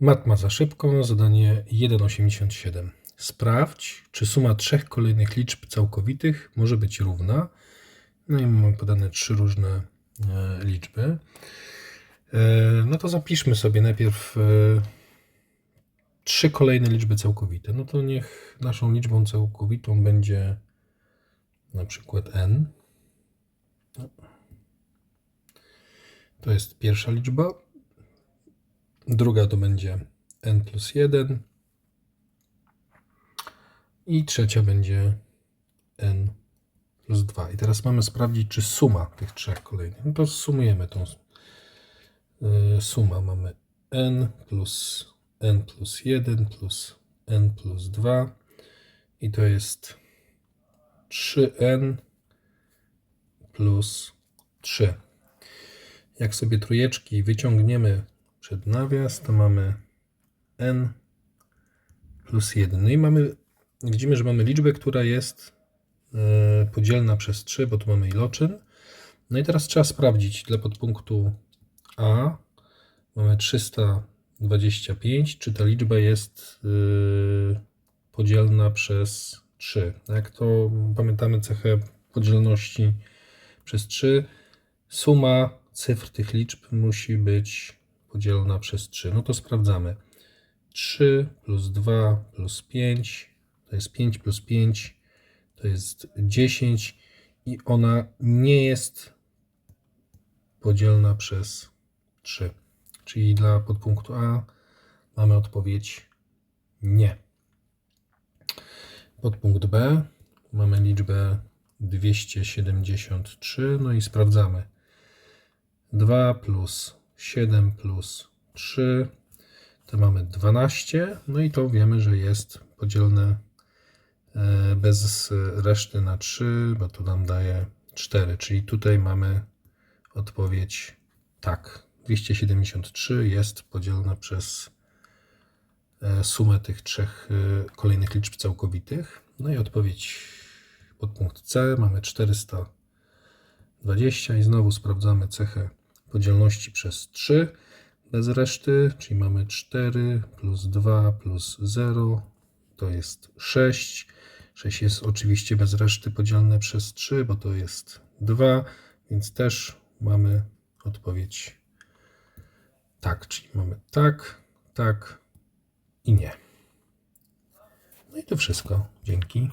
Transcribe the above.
Matma za szybko, zadanie 1,87. Sprawdź, czy suma trzech kolejnych liczb całkowitych może być równa. No i mamy podane trzy różne e, liczby. E, no to zapiszmy sobie najpierw e, trzy kolejne liczby całkowite. No to niech naszą liczbą całkowitą będzie na przykład n. To jest pierwsza liczba. Druga to będzie n plus 1. I trzecia będzie n plus 2. I teraz mamy sprawdzić, czy suma tych trzech kolejnych. No to sumujemy tą y, suma. Mamy n plus n plus 1 plus n plus 2. I to jest 3n plus 3. Jak sobie trójeczki wyciągniemy przed nawias, to mamy n plus 1. No i mamy, widzimy, że mamy liczbę, która jest e, podzielna przez 3, bo tu mamy iloczyn. No i teraz trzeba sprawdzić dla podpunktu A. Mamy 325, czy ta liczba jest e, podzielna przez 3. Jak to pamiętamy cechę podzielności przez 3, suma cyfr tych liczb musi być podzielona przez 3. No to sprawdzamy. 3 plus 2 plus 5 to jest 5 plus 5 to jest 10 i ona nie jest podzielna przez 3. Czyli dla podpunktu A mamy odpowiedź nie. Podpunkt B mamy liczbę 273, no i sprawdzamy. 2 plus 7 plus 3 to mamy 12, no i to wiemy, że jest podzielne e, bez reszty na 3, bo to nam daje 4, czyli tutaj mamy odpowiedź tak. 273 jest podzielna przez e, sumę tych trzech e, kolejnych liczb całkowitych. No i odpowiedź pod punkt C mamy 420 i znowu sprawdzamy cechę podzielności przez 3 bez reszty, czyli mamy 4 plus 2 plus 0 to jest 6. 6 jest oczywiście bez reszty podzielne przez 3, bo to jest 2, więc też mamy odpowiedź tak, czyli mamy tak, tak i nie. No i to wszystko. Dzięki.